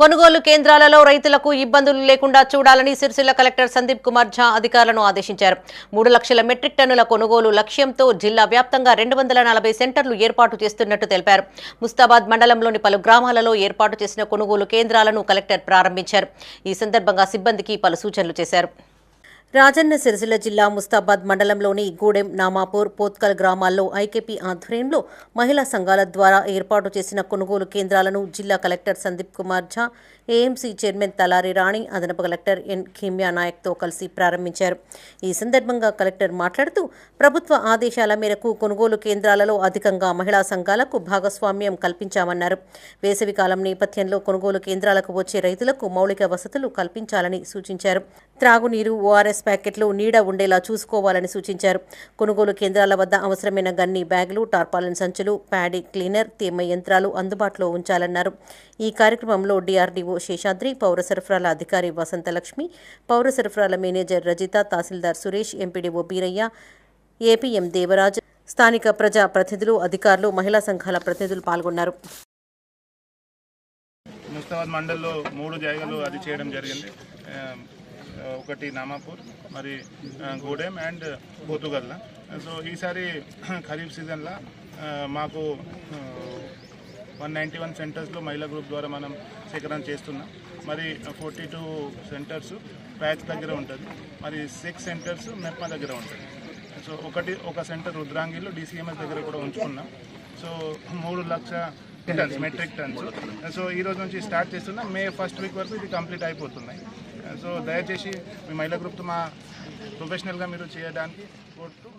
కొనుగోలు కేంద్రాలలో రైతులకు ఇబ్బందులు లేకుండా చూడాలని సిరిసిల్ల కలెక్టర్ సందీప్ కుమార్ ఝా అధికారులను ఆదేశించారు. మూడు లక్షల మెట్రిక్ టన్నుల కొనుగోలు లక్ష్యంతో జిల్లా వ్యాప్తంగా రెండు వందల నలభై సెంటర్లు ఏర్పాటు చేస్తున్నట్టు తెలిపారు. ముస్తాబాద్ మండలంలోని పలు గ్రామాలలో ఏర్పాటు చేసిన కొనుగోలు కేంద్రాలను కలెక్టర్ ప్రారంభించారు. ఈ సందర్భంగా సిబ్బందికి పలు సూచనలు చేశారు. రాజన్న సిరిసిల్ల జిల్లా ముస్తాబాద్ మండలంలోని గూడెం నామాపూర్ పోత్కల్ గ్రామాల్లో ఐకేపీ ఆధ్వర్యంలో మహిళా సంఘాల ద్వారా ఏర్పాటు చేసిన కొనుగోలు కేంద్రాలను జిల్లా collector Sandeep Kumar Jha AMC chairman Talari Rani అదనపు కలెక్టర్ ఎన్ ఖీమ్యా నాయక్తో కలిసి ప్రారంభించారు. ఈ సందర్భంగా కలెక్టర్ మాట్లాడుతూ ప్రభుత్వ ఆదేశాల మేరకు కొనుగోలు కేంద్రాలలో అధికంగా మహిళా సంఘాలకు భాగస్వామ్యం కల్పించామన్నారు. వేసవికాలం నేపథ్యంలో కొనుగోలు కేంద్రాలకు వచ్చే రైతులకు మౌలిక వసతులు కల్పించాలని సూచించారు. త్రాగునీరు ఓఆర్ఎస్ ప్యాకెట్లు నీడ ఉండేలా చూసుకోవాలని సూచించారు. కొనుగోలు కేంద్రాల వద్ద అవసరమైన గన్ని బ్యాగులు టార్పాలిన్ సంచులు ప్యాడీ క్లీనర్ తేమ యంత్రాలు అందుబాటులో ఉంచాలన్నారు. ఈ కార్యక్రమంలో డిఆర్డీఓ శేషాద్రి పౌర సరఫరాల అధికారి వసంతలక్ష్మి పౌర సరఫరాల మేనేజర్ రజిత తహసీల్దార్ సురేష్ ఎంపీడీఓ బీరయ్య ఏపీఎం దేవరాజ్ స్థానిక ప్రజా ప్రతినిధులు అధికారులు మహిళా సంఘాల ప్రతినిధులు పాల్గొన్నారు. ముస్తాబాద్ మండల్లో మూడు జాగాలు అది చేయడం జరిగింది. ఒకటి నామాపూర్ మరి గూడెం అండ్ పోతుగల్ల. సో ఈసారి ఖరీఫ్ సీజన్లో మాకు వన్ నైంటీ వన్ సెంటర్స్లో మహిళా గ్రూప్ ద్వారా మనం సేకరణ చేస్తున్నాం. మరి ఫోర్టీ టూ సెంటర్స్ ప్యాచ్ దగ్గర ఉంటుంది. మరి సిక్స్ సెంటర్స్ మెప్ప దగ్గర ఉంటుంది. సో ఒకటి ఒక సెంటర్ రుద్రాంగిలో డిసిఎంఎస్ దగ్గర కూడా ఉంచుకున్నాం. సో మూడు lakh tons metric tons so ఈ రోజు నుంచి స్టార్ట్ చేస్తున్నాం. మే ఫస్ట్ వీక్ వరకు ఇది కంప్లీట్ అయిపోతున్నాయి. సో దయచేసి మీ మహిళా గ్రూప్తో మా ప్రొఫెషనల్గా మీరు చేయడానికి కోరుతూ